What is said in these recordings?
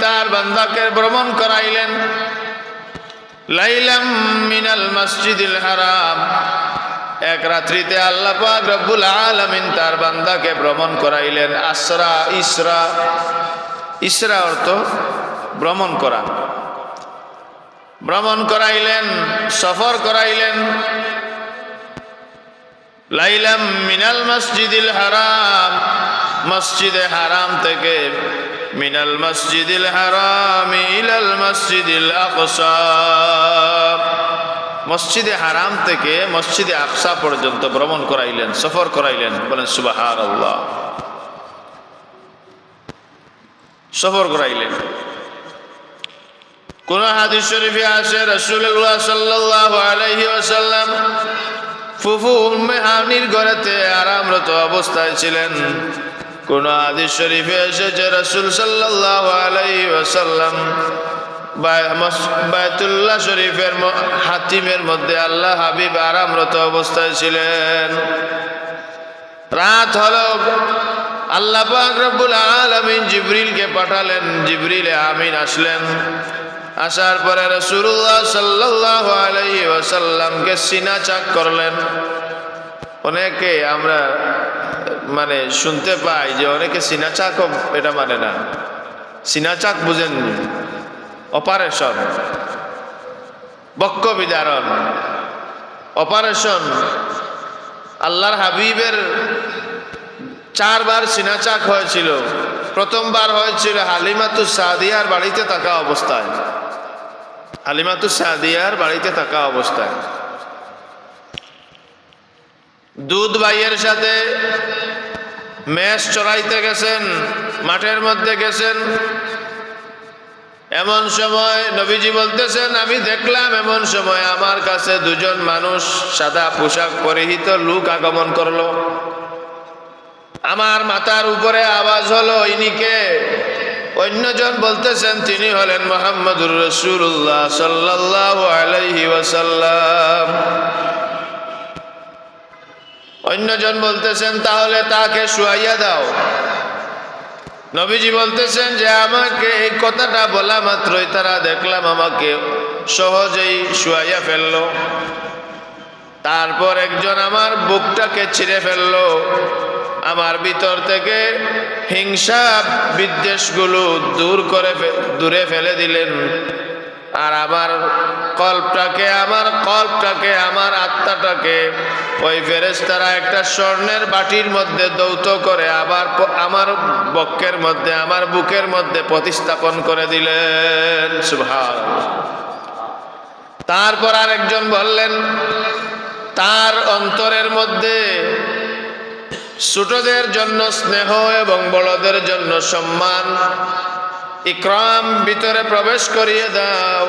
তার বান্দাকে ভ্রমণ করাইলেন। লাইলাম মিনাল মসজিদিল হারাম। এক রাত্রিতে আল্লাহ রব্বুল আলামিন তার বান্দাকে ভ্রমণ করাইলেন। আসরা, ইসরা ইসরা অর্থ ভ্রমণ করা। ভ্রমণ করাইলেন, সফর করাইলেন। লাইলাম মিনাল মসজিদিল হারাম। মসজিদে হারাম থেকে মিনাল মসজিদিল হারাম ইলাল মসজিদিল আকসা। মসজিদে হারাম থেকে মসজিদে আকসা পর্যন্ত ভ্রমণ করাইলেন, সফর করাইলেন, বলেন সুবাহার আল্লাহ সফর করাইলেন। কোন হাদিস শরীফে আছে রসুল্লাহ সাল্লাহ আলাইহি ওয়াসাল্লাম ফুফু উম্মে হানির ঘরেতে আরামরত অবস্থায় ছিলেন। কোন হাদিস শরীফে এসেছে রসুল সাল্লাহ আলাইহি ওয়াসাল্লাম। বায়তুল্লাহ শরীফের হাতিমের মধ্যে আল্লাহ হাবিব আরামরত অবস্থায় ছিলেন। রাত হলো। আল্লাহ পাক রব্বুল আলামিন জিবরিলকে পাঠালেন। জিবরিলে আমিন আসলেন। আসার পরে রসুল্লাহ সাল্লাল্লাহু আলাইহি ওয়াসাল্লামকে সিনা চাক করলেন। অনেকে আমরা মানে শুনতে পাই যে অনেকে সিনা চাক এটা মানে না। সিনা চাক বুঝেন অপারেশন। বক্ষ বিদারণ অপারেশন। আল্লাহর হাবিবের চারবার সিনাচাক হয়েছিল। প্রথমবার হয়েছিল হালিমাতু সাদিয়ার বাড়িতে থাকা অবস্থায়। হালিমাতু সাদিয়ার বাড়িতে থাকা অবস্থায়। দুধ ভাইয়ের সাথে মেষ চড়াইতে গেছেন, মাঠের মধ্যে গেছেন। এমন সময় নবীজি বলতেছেন, আমি দেখলাম এমন সময় আমার কাছে দুজন মানুষ সাদা পোশাক পরিহিত লোক আগমন করল। আমার মাথার উপরে আওয়াজ হলো ইনিকে অন্যজন বলতেছেন, তিনি হলেন মোহাম্মদুর রসুল্লাহ সাল্লাহ আলাইহি ওয়াসাল্লাম। অন্যজন বলতেছেন, তাহলে তাকে শুয়াইয়া দাও। নবীজি বলতেছেন যে, আমাকে এই কথাটা বলা মাত্রই তারা দেখলাম আমাকে সহজেই শুয়াইয়া ফেলল। তারপর একজন আমার বুকটাকে ছিঁড়ে ফেলল। আমার ভিতর থেকে হিংসা বিদ্বেষগুলো দূর করে দূরে ফেলে দিলেন। আর আমার কল্পটাকে আমার কল্পটাকে, আমার আত্মাটাকে ওই ফেরেস্তারা একটা স্বর্ণের বাটির মধ্যে দৌত করে আবার আমার বক্ষের মধ্যে, আমার বুকের মধ্যে প্রতিস্থাপন করে দিলেন। সুভাষ তারপর আরেকজন বললেন, তার অন্তরের মধ্যে ছোটদের জন্য স্নেহ এবং বড়দের জন্য সম্মান। ইকরাম, ভিতরে প্রবেশ করিয়ে দাও।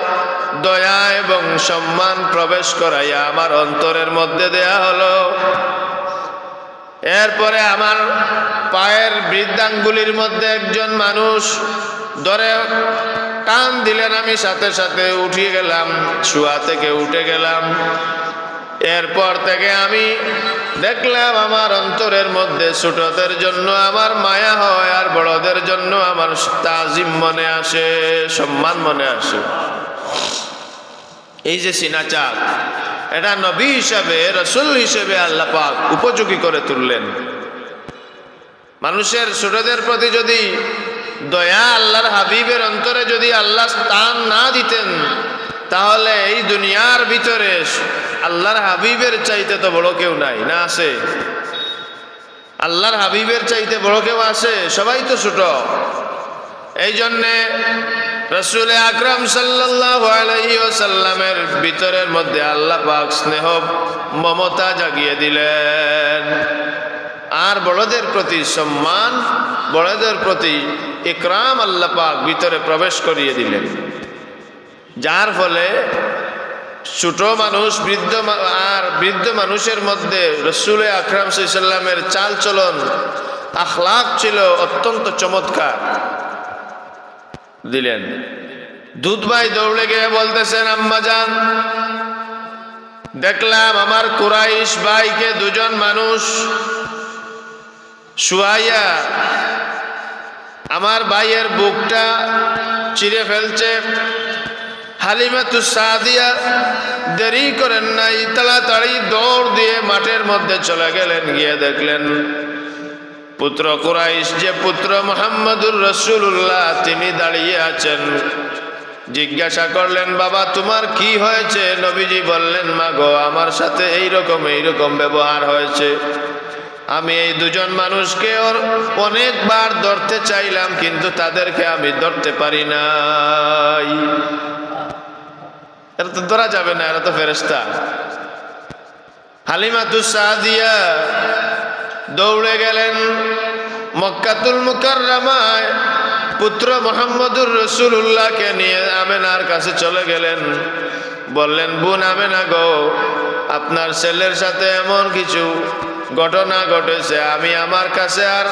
দয়া এবং সম্মান প্রবেশ করাইয়া আমার অন্তরের মধ্যে দেয়া হলো। এরপরে আমার পায়ের বৃদ্ধাঙ্গুলির মধ্যে একজন মানুষ ধরে টান দিলেন। আমি সাথে সাথে উঠিয়ে গেলাম, শুয়া থেকে উঠে গেলাম। এরপর থেকে আমি দেখলাম আমার অন্তরের মধ্যে ছোটদের জন্য আমার মায়া হয় আর বড়দের জন্য আমার তাজিম মনে আসে, সম্মান মনে আসে। এই যে সিনাচাক এটা নবী হিসাবে, রসুল হিসেবে আল্লাহ পাক উপযোগী করে তুললেন। মানুষের ছোটদের প্রতি যদি দয়া, আল্লাহর হাবিবের অন্তরে যদি আল্লাহ স্থান না দিতেন তাহলে এই দুনিয়ার ভিতরে আল্লাহর হাবিবের চাইতে তো বড় কেউ নাই, না আছে? আল্লাহর হাবিবের চাইতে বড় কেউ আছে? সবাই তো ছোট। এই জন্যে রসুল আকরম সাল্লাহ আলহি সাল্লামের ভিতরের মধ্যে আল্লাহ পাক স্নেহ, মমতা জাগিয়ে দিলেন। আর বড়দের প্রতি সম্মান, বড়দের প্রতি ইকরাম আল্লাহ পাক ভিতরে প্রবেশ করিয়ে দিলেন। যার ফলে ছোট মানুষ, বৃদ্ধ আর বৃদ্ধ মানুষের মধ্যে রসুল আকরাম সাল্লামের চাল চলন আখলাক ছিল অত্যন্ত চমৎকার। দিলেন দুধ ভাই দৌড়ে গিয়ে বলতেছেন, আম্মা যান দেখলাম আমার কুরাইশ ভাইকে দুজন মানুষ শুয়াইয়া আমার ভাইয়ের বুকটা চিরে ফেলছে। হালিমাতু সাদিয়া, দেরি করেন নাই, তাড়াতাড়ি দৌড় দিয়ে মাঠের মধ্যে চলে গেলেন, গিয়ে দেখলেন পুত্র কুরাইশ, যে পুত্র মোহাম্মদুর রসুল্লাহ তিনি দাঁড়িয়ে আছেন। জিজ্ঞাসা করলেন, বাবা, তোমার কি হয়েছে? নবীজি বললেন মা গো আমার সাথে এইরকম এইরকম ব্যবহার হয়েছে। আমি এই দুজন মানুষকে ওর অনেকবার ধরতে চাইলাম, কিন্তু তাদেরকে আমি ধরতে পারি নাই। এরা তো ধরা যাবে না, এরা তো ফেরেস্তা হালিমাতু সাদিয়া দৌড়ে গেলেন মক্কাতুল মুকাররামায়। পুত্র মোহাম্মদুর রসুল্লাহকে নিয়ে আমেনার কাছে চলে গেলেন। বললেন, বোন আমেনা গো, আপনার ছেলের সাথে এমন কিছু ঘটনা ঘটেছে। আমি আমার কাছে আর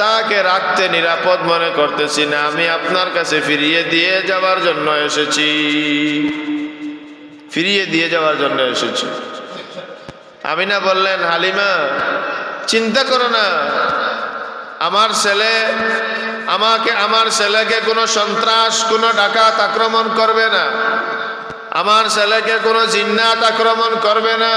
তাকে রাখতে নিরাপদ মনে করতেছি না। আমি আপনার কাছে ফিরিয়ে দিয়ে যাওয়ার জন্য এসেছি। ফিরিয়ে দিয়ে যাওয়ার জন্য এসেছি। আমিনা বললেন, হালিমা, চিন্তা করো না। আমার ছেলে, আমাকে, আমার ছেলেকে কোনো সন্ত্রাস, কোনো ডাকাত আক্রমণ করবে না। আমার ছেলেকে কোনো জিন্নাত আক্রমণ করবে না।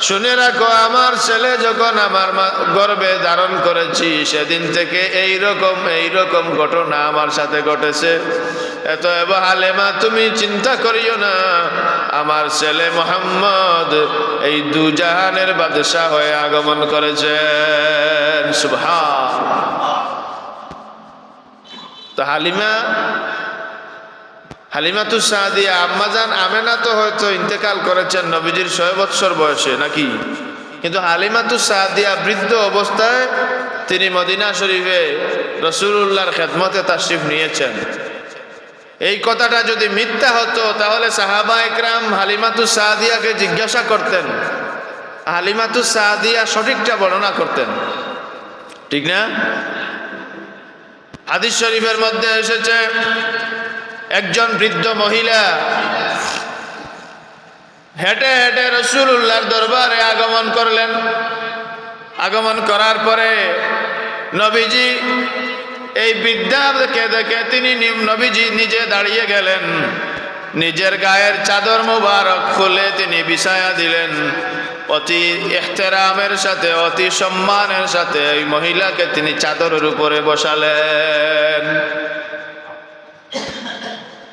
শুনে রাখো, আমার ছেলে যখন আমার গর্ভে ধারণ করেছি, সেদিন থেকে এই রকম এই রকম ঘটনা আমার সাথে ঘটেছে। এত হালেমা, তুমি চিন্তা করিও না। আমার ছেলে মোহাম্মদ এই দুজাহানের বাদশাহ হয়ে আগমন করেছেন। সুবহান তো হালিমা হালিমা হালিমাতু সাদিয়া আম্মাজান আমেনা তো হয়তো ইন্তেকাল করেছেন নবীজির ছয় বৎসর বয়সে, নাকি? কিন্তু হালিমাতু সাদিয়া বৃদ্ধ অবস্থায় তিনি মদিনা শরীফে রসুল্লাহর খেদমতে তাশরিফ নিয়েছেন। এই কথাটা যদি মিথ্যা হতো, তাহলে সাহাবা একরাম হালিমাতু সাদিয়াকে জিজ্ঞাসা করতেন। হালিমাতু সাদিয়া সঠিকটা বর্ণনা করতেন। ঠিক না? হাদিস শরীফের মধ্যে এসেছে, একজন বৃদ্ধ মহিলা হেঁটে হেঁটে রসুল্লাহর দরবারে আগমন করলেন। আগমন করার পরে নবীজি এই বৃদ্ধাকে দেখে দেখে তিনি নবীজি নিজে দাঁড়িয়ে গেলেন। নিজের গায়ের চাদর মুবারক খুলে তিনি বিছায়া দিলেন। অতি এখতেরামের সাথে, অতি সম্মানের সাথে এই মহিলাকে তিনি চাদরের উপরে বসালেন।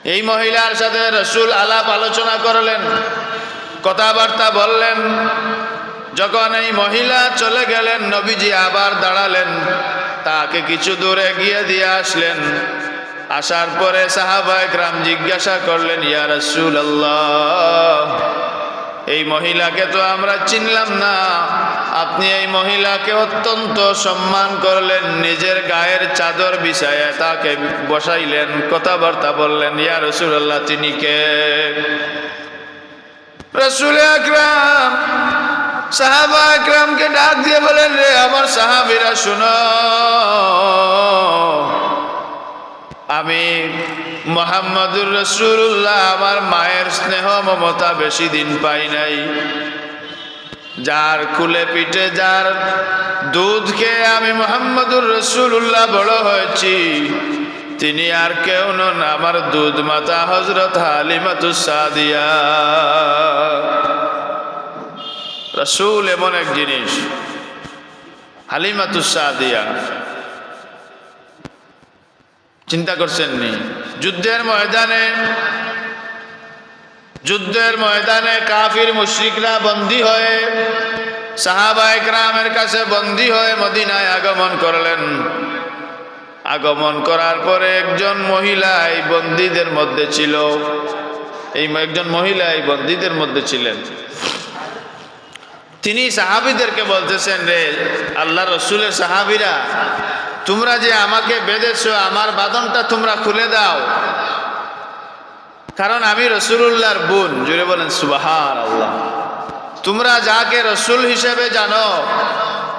এই মহিলার সাথে রসুল আলাপ আলোচনা করলেন, কথাবার্তা বললেন। যখন এই মহিলা চলে গেলেন, নবীজি আবার দাঁড়ালেন। তাকে কিছু দূরে গিয়ে দিয়ে আসলেন। আসার পরে সাহাবায়ক রাম জিজ্ঞাসা করলেন, ইয়া রসুল আল্লাহ এই মহিলাকে তো আমরা চিনলাম না। আপনি এই মহিলাকে অত্যন্ত সম্মান করলেন, নিজের গায়ের চাদর বিছায় তাকে বসাইলেন, কথাবার্তা বললেন, ইয়া রসুল্লাহ তিনি কে? রসুল আকরাম সাহাবা আকরামকে ডাক দিয়ে বলেন, রে আমার সাহাবিরা, শুনো। আমি মোহাম্মদুর রসুল্লাহ আমার মায়ের স্নেহ মমতা বেশি দিন পাই নাই। যার কুলে পিঠে, যার দুধ খেয়ে আমি মোহাম্মদুর রসুল্লাহ বড় হয়েছি, তিনি আর কেউ নন আমার দুধ মাতা হজরত হালিমাতুস সাদিয়া। রসুল এমন এক জিনিস। হালিমাতুস সাদিয়া। চিন্তা করছেন নি? যুদ্ধের ময়দানে যুদ্ধের ময়দানে কাফির মুশরিকরা বন্দী হয়ে, সাহাবা একরামের কাছে বন্দী হয়ে মদিনায় আগমন করলেন। আগমন করার পরে একজন মহিলা এই বন্দীদের মধ্যে ছিল। এই একজন মহিলা এই বন্দীদের মধ্যে ছিলেন। তিনি সাহাবিদেরকে বলতেছেন রে, আল্লাহ রসুলের সাহাবিরা, তোমরা যে আমাকে বেঁধেছো, আমার বাদনটা তোমরা খুলে দাও। কারণ আমি রসুল্লাহর বোন জুড়ে বলেন সুবাহার আল্লাহ তোমরা যাকে রসুল হিসেবে জানো,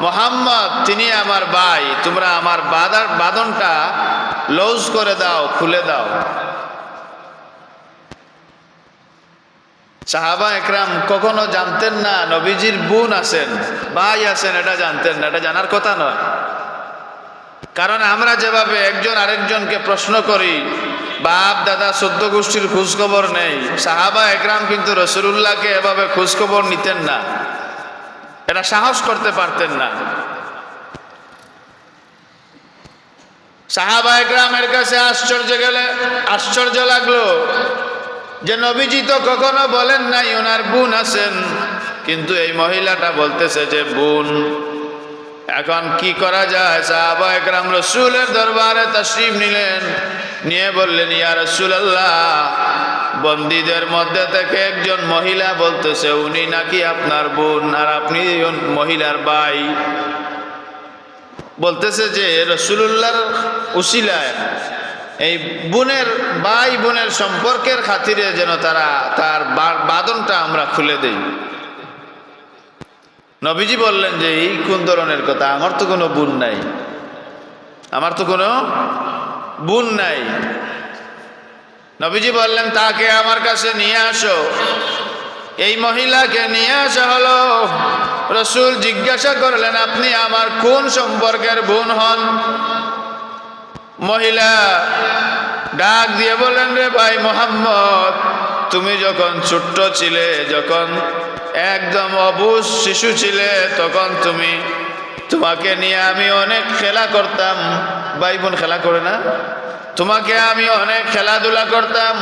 মোহাম্মদ, তিনি আমার ভাই, তোমরা আমার বাদার বাদনটা লউজ করে দাও, খুলে দাও। সাহাবা একরাম কখনো জানতেন না নবীজির বোন আছেন, ভাই আছেন, এটা জানতেন না, এটা জানার কথা নয়। কারণ আমরা যেভাবে একজন আরেকজনকে প্রশ্ন করি, বাপ, দাদা, সদ্য গোষ্ঠীর খোঁজখবর নেই, সাহাবা একরাম কিন্তু রসুল্লাহকে এভাবে খোঁজখবর নিতেন না। এটা সাহস করতে পারতেন না। সাহাবা একরামের কাছে আশ্চর্য গেলে, আশ্চর্য লাগল যে নবীজি তো কখনো বলেন নাই ওনার বোন আছেন, কিন্তু এই মহিলাটা বলতেছে যে বোন, এখন কি করা যায়? সাহাবা একরাম রসুলের দরবারে তশরিফ নিলেন, নিয়ে বললেন, ইয়া রসুলাল্লাহ, বন্দীদের মধ্যে থেকে একজন মহিলা বলতেছে, উনি নাকি আপনার বোন, আর আপনি মহিলার ভাই। বলতেছে যে রসুল্লাহর উসিলায় এই বোনের ভাই বোনের সম্পর্কের খাতিরে যেন তারা তার বাদনটা আমরা খুলে দেই। নবীজি বললেন যে, এই কোন ধরনের কথা? আমার তো কোনো বোন নাই। আমার তো কোনো বোন নাই। নবীজি বললেন, তাকে আমার কাছে নিয়ে আসো। এই মহিলাকে নিয়ে আসা হলো। রসুল জিজ্ঞাসা করলেন, আপনি আমার কোন সম্পর্কের বোন হন? মহিলা, ডাক দিয়ে বলেন রে ভাই মোহাম্মদ, তুমি যখন ছোট্ট ছিলে, যখন একদম অবুজ শিশু ছিলে, তখন তুমি তোমাকে নিয়ে আমি অনেক খেলা করতাম। ভাই বোন, খেলা করে না? তোমাকে আমি অনেক খেলাধুলা করতাম।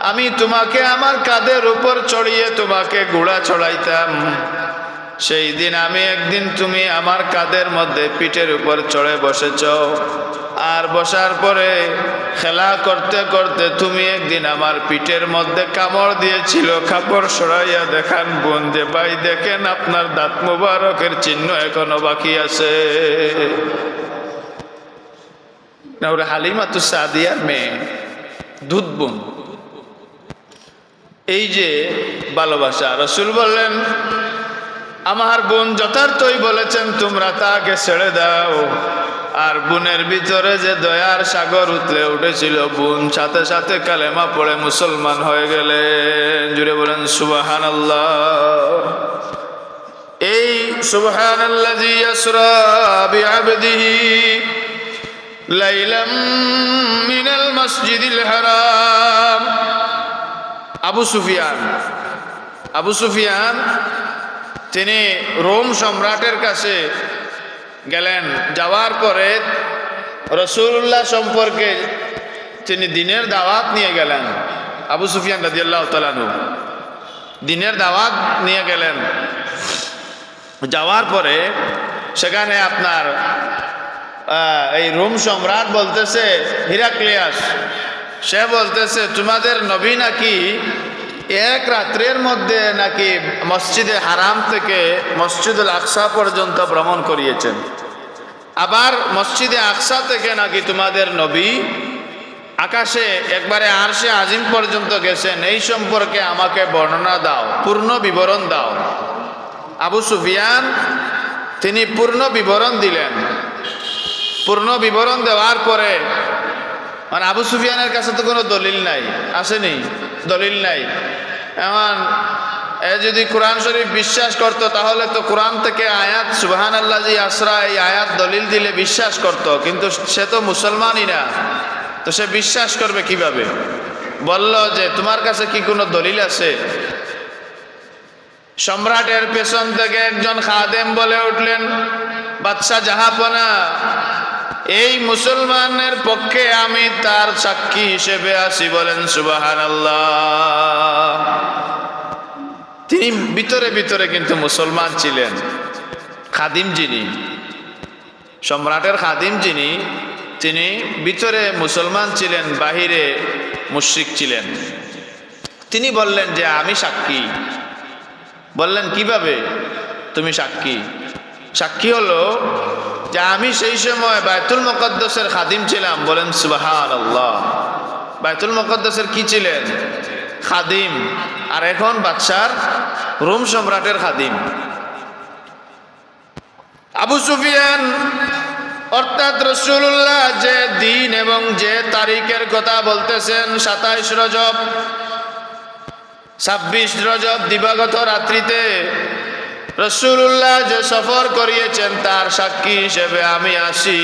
আমি তোমাকে আমার কাঁধের উপর চড়িয়ে তোমাকে ঘোড়া চড়াইতাম। সেই দিন আমি একদিন তুমি আমার কাদের মধ্যে পিঠের উপর চড়ে বসেছ। আর বসার পরে খেলা করতে করতে তুমি একদিন আমার পিঠের মধ্যে কামড় দিয়েছিল। কাপড় সরাইয়া দেখান বোন যে ভাই, দেখেন আপনার দাঁত মুবারকের চিহ্ন এখনও বাকি আছে। না, ওরা হালিমা তো সাদিয়ার মেয়ে, দুধ বোন। এই যে ভালোবাসা, রসুল বললেন আমার বোন যথার্থই বলেছেন, তোমরা তাকে ছেড়ে দাও। আর বোনের ভিতরে যে দয়ার সাগর উতলে উঠেছিল, বোন সাথে সাথে কালেমা পড়ে মুসলমান হয়ে গেলেন। জুড়ে বলেন সুবাহান এই সুবাহান আল্লাহ লাইলাম মিনাল মসজিদিল হারাম। আবু সুফিয়ান আবু সুফিয়ান তিনি রোম সম্রাটের কাছে গেলেন। যাওয়ার পরে রসুল্লাহ সম্পর্কে তিনি দিনের দাওয়াত নিয়ে গেলেন। আবু সুফিয়ান রাজিয়াল্লাহ দিনের দাওয়াত নিয়ে গেলেন। যাওয়ার পরে সেখানে আপনার এই রোম সম্রাট বলতেছে, হিরাক্লিয়াস, সে বলতেছে, তোমাদের নবী নাকি এক রাত্রের মধ্যে নাকি মসজিদে হারাম থেকে মসজিদুল আকসা পর্যন্ত ভ্রমণ করিয়েছেন। আবার মসজিদে আকসা থেকে নাকি তোমাদের নবী আকাশে একবারে আরশে আজিম পর্যন্ত গেছেন, এই সম্পর্কে আমাকে বর্ণনা দাও, পূর্ণ বিবরণ দাও। আবু সুফিয়ান, তিনি পূর্ণ বিবরণ দিলেন। পূর্ণ বিবরণ দেওয়ার পরে মানে আবু সুফিয়ানের কাছে তো কোনো দলিল নাই, আসেনি। দলিল নাই। এমন এ যদি কোরআন শরীফ বিশ্বাস করত, তাহলে তো কোরআন থেকে আয়াত সুবাহান আল্লাহ জি আসরা এই আয়াত দলিল দিলে বিশ্বাস করত। কিন্তু সে তো মুসলমানই না। তো সে বিশ্বাস করবে কীভাবে? বলল যে, তোমার কাছে কি কোনো দলিল আছে? সম্রাটের পেছন থেকে একজন খাদেম বলে উঠলেন, বাদশাহ জাহাপনা এই মুসলমানের পক্ষে আমি তার সাক্ষী হিসেবে আসি বলেন সুবাহান তিনি ভিতরে ভিতরে কিন্তু মুসলমান ছিলেন। খাদিম যিনি, সম্রাটের খাদিম যিনি, তিনি ভিতরে মুসলমান ছিলেন, বাহিরে মুশ্রিক ছিলেন। তিনি বললেন যে, আমি সাক্ষী। বললেন, কীভাবে? তুমি সাক্ষী? সাক্ষী হলো যে আমি সেই সময় বায়তুল মকদ্দসের খাদিম ছিলাম। বলেন সুবাহান আল্লাহ বায়তুল মকদ্দসের কি ছিলেন? খাদিম। আর এখন বাদশার রোম সম্রাটের খাদিম। আবু সুফিয়ান, অর্থাৎ রসুল্লাহ যে দিন এবং যে তারিখের কথা বলতেছেন, সাতাইশ রজব, ছাব্বিশ রজব দিবাগত রাত্রিতে রসুল্লাহ যে সফর করিয়েছেন, তার সাক্ষী হিসেবে আমি আসি।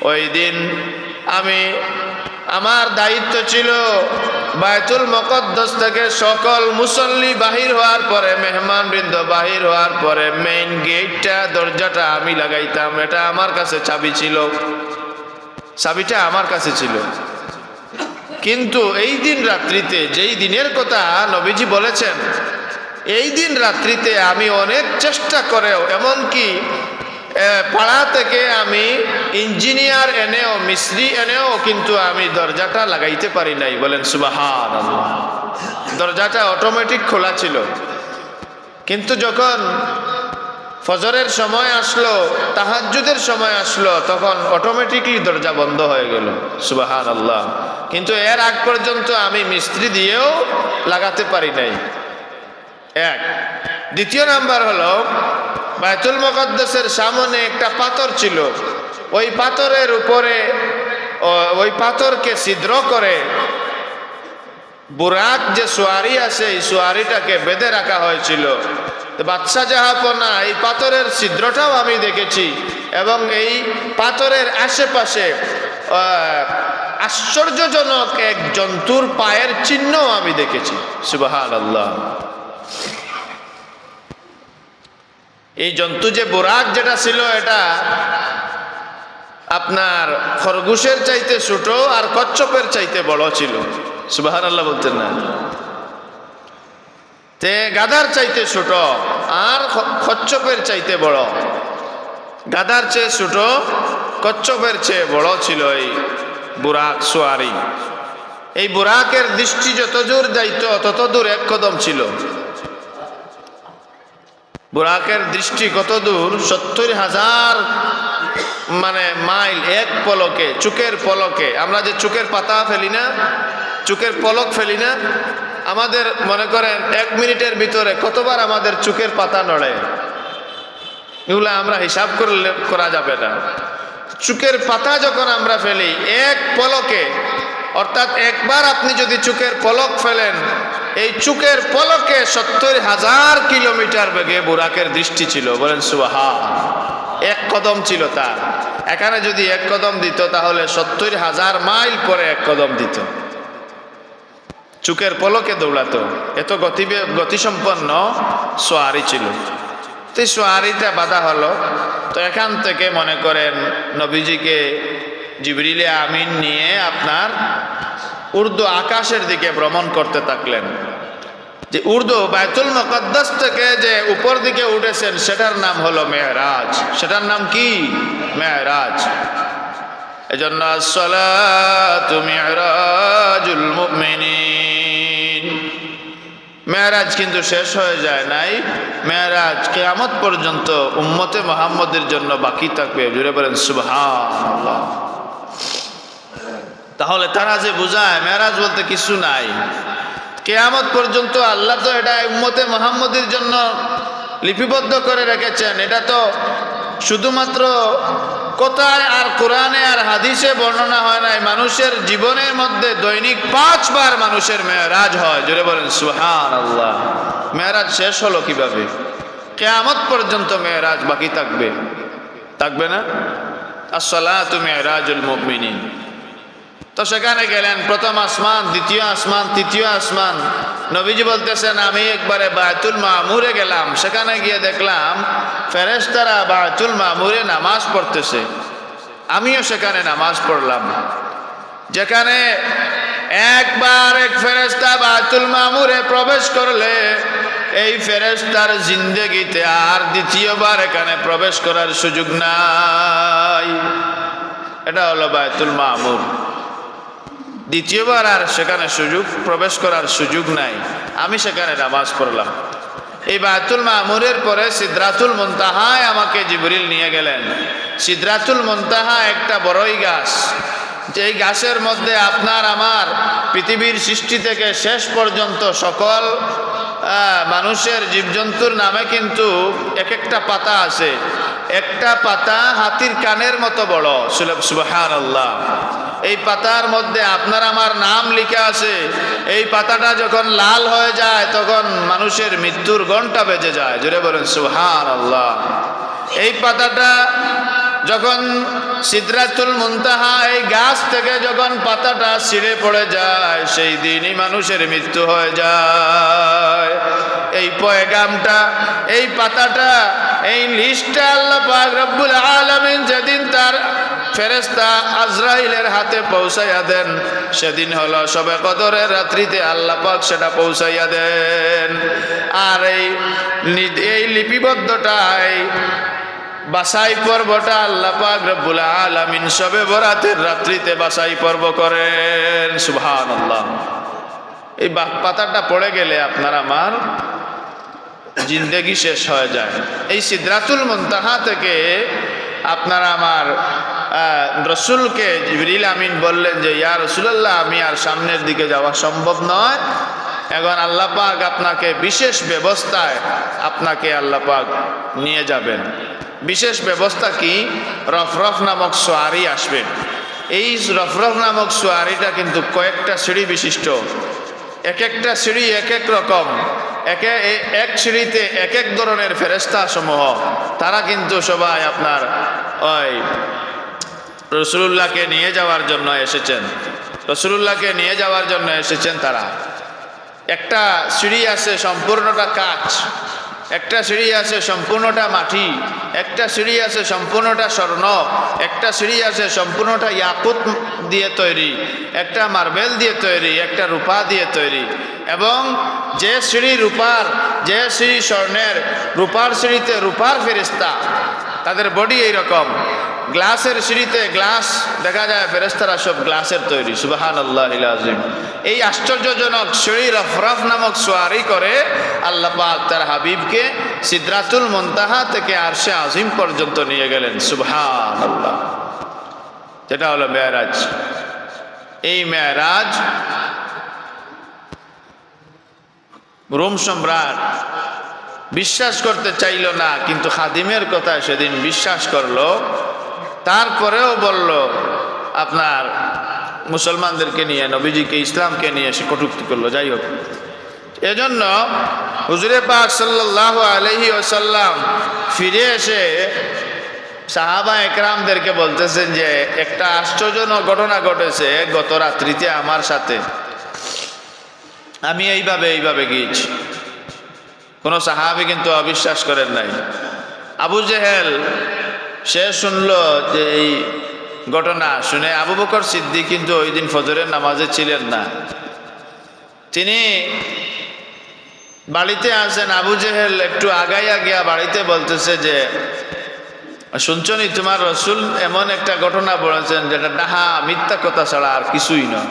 ওই দিন আমি, আমার দায়িত্ব ছিল বায়তুল মকদ্দস থেকে সকল মুসল্লি বাহির হওয়ার পরে মেহমান বৃন্দ বাহির হওয়ার পরে মেইন গেটটা দরজাটা আমি লাগাইতাম। এটা আমার কাছে চাবি ছিল। চাবিটা আমার কাছে ছিল। কিন্তু এই দিন রাত্রিতে, যেই দিনের কথা নবীজি বলেছেন এই দিন রাত্রিতে আমি অনেক চেষ্টা করেও, এমনকি পাড়া থেকে আমি ইঞ্জিনিয়ার এনেও, মিস্ত্রি এনেও কিন্তু আমি দরজাটা লাগাইতে পারি নাই। বলেন সুবাহান দরজাটা অটোমেটিক খোলা ছিল। কিন্তু যখন ফজরের সময় আসলো, তাহাজ্জুদের সময় আসলো, তখন অটোমেটিকলি দরজা বন্ধ হয়ে গেল। সুবাহান আল্লাহ কিন্তু এর আগ পর্যন্ত আমি মিস্ত্রি দিয়েও লাগাতে পারি নাই। এক। দ্বিতীয় নাম্বার হলো বায়তুল মকদ্দসের সামনে একটা পাথর ছিল। ওই পাথরের উপরে ওই পাথরকে ছিদ্র করে বুরাক যে সোয়ারি আছে, এই সোয়ারিটাকে বেঁধে রাখা হয়েছিল। তো বাদশাহ জাহাপনা, এই পাথরের ছিদ্রটাও আমি দেখেছি এবং এই পাথরের আশেপাশে আশ্চর্যজনক এক জন্তুর পায়ের চিহ্নও আমি দেখেছি। সুবাহান আল্লাহ এই জন্তু যে বোরাক যেটা ছিল, এটা আপনার খরগোশের চাইতে ছোট আর কচ্ছপের চাইতে বড় ছিল। সুবাহান আল্লাহ বলতেন না। তে গাদার চাইতে ছোট আর কচ্ছপের চাইতে বড়। গাদার চেয়ে ছোট, কচ্ছপের চেয়ে বড় ছিল এই বুরাক সোয়ারি। এই বুরাকের দৃষ্টি যত দূর যাইত, তত দূর এক কদম ছিল। বুরাকের দৃষ্টি কত দূর? সত্তর হাজার মানে মাইল, এক পলকে, চুকের পলকে। আমরা যে চুকের পাতা ফেলি না, চুকের পলক ফেলি না, আমাদের মনে করেন এক মিনিটের ভিতরে কতবার আমাদের চুকের পাতা নড়ে? এগুলো আমরা হিসাব করলে করা যাবে না। চুকের পাতা যখন আমরা ফেলি, এক পলকে, অর্থাৎ একবার আপনি যদি চুকের পলক ফেলেন এই চুকের পলকে সত্তর হাজার কিলোমিটার বেগে বুরাকের দৃষ্টি ছিল। বলেন সুহা এক কদম ছিল তার। এখানে যদি এক কদম দিত, তাহলে সত্তর হাজার মাইল পরে এক কদম দিত। চুকের পলকে দৌড়াতো। এত গতি গতিসম্পন্ন সোয়ারি ছিল। তো সোয়ারিটা বাধা হলো। তো এখান থেকে মনে করেন, নবীজিকে জিবরিলে আমিন নিয়ে আপনার উর্দু আকাশের দিকে ভ্রমণ করতে থাকলেন। যে উর্দু বায়তুল মকদ্দাস থেকে যে উপর দিকে উঠেছেন, সেটার নাম হলো মেহরাজ। সেটার নাম কি? মেহরাজ। এজন্য মেয়ারাজ কিন্তু শেষ হয়ে যায় নাই। মেহরাজ কেয়ামত পর্যন্ত উম্মতে মোহাম্মদের জন্য বাকি থাকবে। জুড়ে বলেন, সুবহানাল্লাহ। তাহলে তারা যে বোঝায়, মেয়ারাজ বলতে কিছু নাই। কেয়ামত পর্যন্ত আল্লাহ তো এটা উম্মতে মোহাম্মদের জন্য লিপিবদ্ধ করে রেখেছেন। এটা তো শুধুমাত্র কোথায় আর কোরআনে আর হাদিসে বর্ণনা হয় নাই। মানুষের জীবনের মধ্যে দৈনিক পাঁচবার মানুষের মেয়ারাজ হয়। জোরে বলেন সুহান আল্লাহ মেয়ারাজ শেষ হলো কীভাবে? কেয়ামত পর্যন্ত মেয়ারাজ বাকি থাকবে। থাকবে না? আসসালাহ তুমি মেয়ারাজুল মুমিনিন। তো সেখানে গেলেন, প্রথম আসমান, দ্বিতীয় আসমান, তৃতীয় আসমান। নবীজি বলতেছেন, আমি একবারে বায়তুল মামুরে গেলাম। সেখানে গিয়ে দেখলাম, ফেরেশতারা বায়তুল মামুরে নামাজ পড়তেছে। আমিও সেখানে নামাজ পড়লাম। যেখানে একবার এক ফেরেশতা বায়তুল মামুরে প্রবেশ করলে, এই ফেরেস্তার জিন্দগিতে আর দ্বিতীয়বার এখানে প্রবেশ করার সুযোগ নাই। এটা হলো বায়তুল মামুর। দ্বিতীয়বার আর সেখানে সুযোগ, প্রবেশ করার সুযোগ নাই। আমি সেখানে নামাজ পড়লাম। এই বায়তুল মামুরের পরে সিদ্রাতুল মুনতাহায় আমাকে জিবরিল নিয়ে গেলেন। সিদ্রাতুল মুনতাহা একটা বড়ই গাছ। যেই গাছের মধ্যে আপনার আমার পৃথিবীর সৃষ্টি থেকে শেষ পর্যন্ত সকল মানুষের জীবজন্তুর নামে কিন্তু এক একটা পাতা আছে। একটা পাতা হাতির কানের মতো বড়। সুবহান আল্লাহ এই পাতার মধ্যে আপনার আমার নাম লিখে আছে। এই পাতাটা যখন লাল হয়ে যায়, তখন মানুষের মৃত্যুর ঘণ্টা বেজে যায়। জুড়ে বলেন সুহান আল্লাহ এই পাতাটা যখন সিদ্রাতুল মুনতাহা, এই গাছ থেকে যখন পাতাটা ছিঁড়ে পড়ে যায়, সেই দিনই মানুষের মৃত্যু হয়ে যায়। এই পয়গামটা, এই পাতাটা, এই লিস্টটা আল্লাহ পাক রব্বুল আলামিন যেদিন তার ফেরেস্তা আজরাইলের হাতে পৌঁছাইয়া দেন। সেদিন হলো সবে কদরের রাত্রিতে আল্লাহ পাক সেটা পৌঁছাইয়া দেন। আর এই এই লিপিবদ্ধটাই বাসাই পর্বটা আল্লাহ পাক রব্বুল আলামিন সবে বরাতের রাত্রিতে বাসাই পর্ব করেন। সুবহানাল্লাহ। এই পাতাটা পড়ে গেলে আপনার আমার জিন্দেগি শেষ হয়ে যায়। এই সিদ্রাতুল মুনতাহা থেকে আপনারা আমার রসুলকে জিবরিল আমিন বললেন যে, ইয়া রসুলাল্লাহ, আমি আর সামনের দিকে যাওয়া সম্ভব নয়। এখন আল্লাহ পাক আপনাকে বিশেষ ব্যবস্থায় আপনাকে আল্লাহ পাক নিয়ে যাবেন। বিশেষ ব্যবস্থা কি? রফরফ নামক সোয়ারি আসবেন এই রফরফ নামক সোয়ারিটা কিন্তু কয়েকটা সিঁড়ি বিশিষ্ট। এক একটা সিঁড়ি এক এক রকম। একে এক সিঁড়িতে এক এক ধরনের ফেরেস্তা সমূহ তারা কিন্তু সবাই আপনার ওই রসুল্লাহকে নিয়ে যাওয়ার জন্য এসেছেন। রসুল্লাহকে নিয়ে যাওয়ার জন্য এসেছেন তারা। একটা সিঁড়ি আছে সম্পূর্ণটা কাচ একটা সিঁড়ি আছে সম্পূর্ণটা মাটি, একটা সিঁড়ি আছে সম্পূর্ণটা স্বর্ণ, একটা সিঁড়ি আছে সম্পূর্ণটা ইয়াকুত দিয়ে তৈরি, একটা মার্বেল দিয়ে তৈরি, একটা রূপা দিয়ে তৈরি এবং যে সিঁড়ি রূপার, যে সিঁড়ি স্বর্ণের, রূপার সিঁড়িতে রূপার ফেরিস্তা তাদের বডি এইরকম গ্লাসের সিঁড়িতে গ্লাস, দেখা যায় ফেরেস্তারা সব গ্লাসের তৈরি সুবাহান আল্লাহ আজিম এই আশ্চর্যজনক সিঁড়ি রফরফ নামক সোয়ারি করে আল্লাহ পাক তার হাবিবকে সিদ্রাতুল মন্তাহা থেকে আরশে আজিম পর্যন্ত নিয়ে গেলেন সুবহান আল্লাহ যেটা হলো মেয়ারাজ। এই মেয়ারাজ রোম সম্রাট বিশ্বাস করতে চাইল না, কিন্তু খাদিমের কথা সেদিন বিশ্বাস করল তারপরেও বলল, আপনার মুসলমানদেরকে নিয়ে, নবীজিকে, ইসলামকে নিয়ে সে কটুক্তি করল, যাই হোক। এজন্য হুজুরে পাক সাল্লাহ আলহি ওসাল্লাম ফিরে এসে সাহাবা একরামদেরকে বলতেছেন যে, একটা আশ্চর্যজনক ঘটনা ঘটেছে গত রাত্রিতে আমার সাথে। আমি এইভাবে এইভাবে গিয়েছি। কোনো সাহাবি কিন্তু অবিশ্বাস করেন নাই। আবু জেহেল সে শুনল যে এই ঘটনা। শুনে আবু বকর সিদ্দিক কিন্তু ওই দিন ফজরের নামাজে ছিলেন না। তিনি বাড়িতে আসেন, আবু জেহেল একটু আগাইয়া গিয়া বাড়িতে বলতেছে যে শুনছনি তোমার রসুল এমন একটা ঘটনা বলেছেন যেটা ডাহা, মিথ্যা কথা ছাড়া আর কিছুই নয়।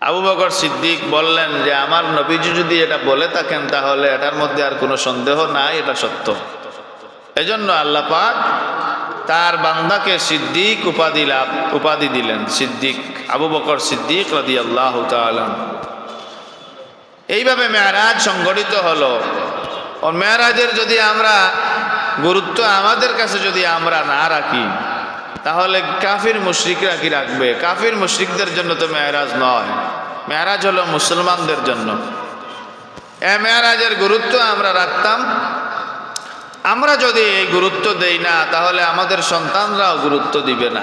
আবু বকর সিদ্দিক বললেন যে, আমার নবীজি যদি এটা বলে থাকেন তাহলে এটার মধ্যে আর কোনো সন্দেহ নাই, এটা সত্য। এজন্য আল্লাহ পাক তার বান্দাকে সিদ্দিক উপাধি লাভ, উপাধি দিলেন, সিদ্দিক আবু বকর সিদ্দিক রাদি আল্লাহ এইভাবে মেয়ারাজ সংগঠিত হলো। ও মেয়ারাজের যদি আমরা গুরুত্ব আমাদের কাছে যদি আমরা না রাখি, তাহলে কাফির মুশরিকরা কি রাখবে? কাফির মুশরিকদের জন্য তো মেয়ারাজ নয়। মেয়ারাজ হলো মুসলমানদের জন্য। এ মেয়ারাজের গুরুত্ব আমরা রাখতাম। আমরা যদি এই গুরুত্ব দেই না, তাহলে আমাদের সন্তানরাও গুরুত্ব দিবে না।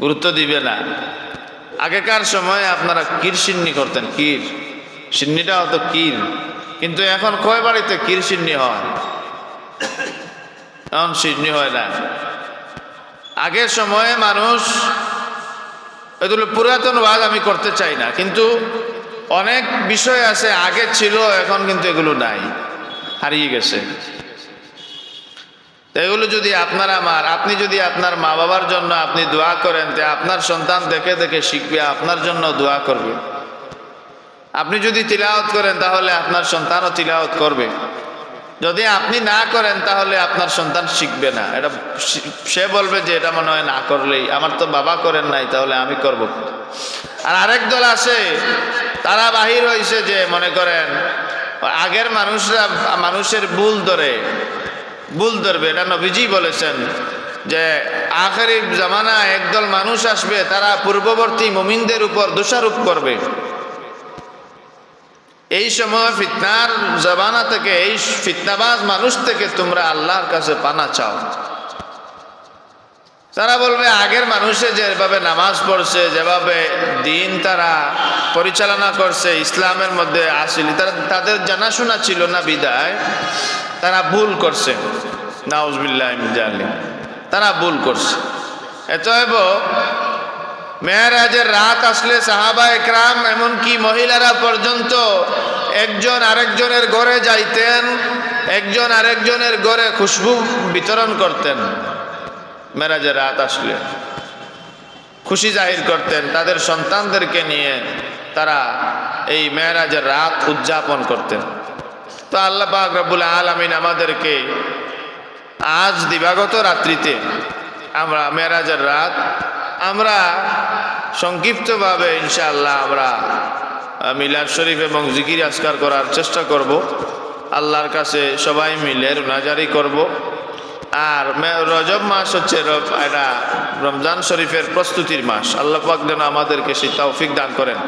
গুরুত্ব দিবে না। আগেকার সময়ে আপনারা কির সিন্নি করতেন? কির। সিন্নিটা হতো কির। কিন্তু এখন কয় বাড়িতে কির সিন্নি হয়? এখন সিন্নি হয় না। আগের সময়ে মানুষ, এগুলো পুরাতন ওয়াজ আমি করতে চাই না, কিন্তু অনেক বিষয় আছে, আগে ছিল, এখন কিন্তু এগুলো নাই। হারিয়ে গেছে। তো এগুলো যদি আপনার আমার, আপনি যদি আপনার মা বাবার জন্য আপনি দোয়া করেন, তে আপনার সন্তান দেখে দেখে শিখবে, আপনার জন্য দোয়া করবে। আপনি যদি তিলাওয়াত করেন, তাহলে আপনার সন্তানও তিলাওয়াত করবে। যদি আপনি না করেন, তাহলে আপনার সন্তান শিখবে না। এটা সে বলবে যে এটা মনে হয় না করলেই, আমার তো বাবা করেন নাই, তাহলে আমি করব। আর আরেক দল আছে তারা বাহির হয়েছে যে, মনে করেন আগের মানুষরা, মানুষের ভুল ধরে, ভুল ধরবে। এটা নবীজি বলেছেন যে, আখেরি জামানা একদল মানুষ আসবে, তারা পূর্ববর্তী মুমিনদের উপর দোষারোপ করবে। এই সময় ফিতনার জামানা থেকে, এই ফিতনাবাজ মানুষ থেকে তোমরা আল্লাহর কাছে পানা চাও। তারা বলবে, আগের মানুষে যেভাবে নামাজ পড়ছে, যেভাবে দিন তারা পরিচালনা করছে, ইসলামের মধ্যে আসিল তারা, তাদের জানাশোনা ছিল না বিদায়, তারা ভুল করছে। নাউজবিল্লাহ তারা ভুল করছে। এতএব মেয়েরাজের রাত আসলে সাহাবা একরাম, এমনকি মহিলারা পর্যন্ত একজন আরেকজনের ঘরে যাইতেন, একজন আরেকজনের ঘরে খুশবু বিতরণ করতেন। মেরাজের রাত আসলে। খুশি জাহির করতেন তাদের সন্তানদেরকে নিয়ে তারা এই মেয়েরাজের রাত উদযাপন করতেন। তো আল্লাহ পাক আলমিন আমাদেরকে আজ দিবাগত রাত্রিতে আমরা মেয়েরাজের রাত আমরা সংক্ষিপ্তভাবে ইনশাআল্লাহ আমরা মিলাদ শরীফ এবং জিকির আসকার করার চেষ্টা করব। আল্লাহর কাছে সবাই মিলে নাজারি করব। আর রজব মাস হচ্ছে এটা রমজান শরীফের প্রস্তুতির মাস। আল্লাহ পাক যেন আমাদেরকে সেই তৌফিক দান করেন।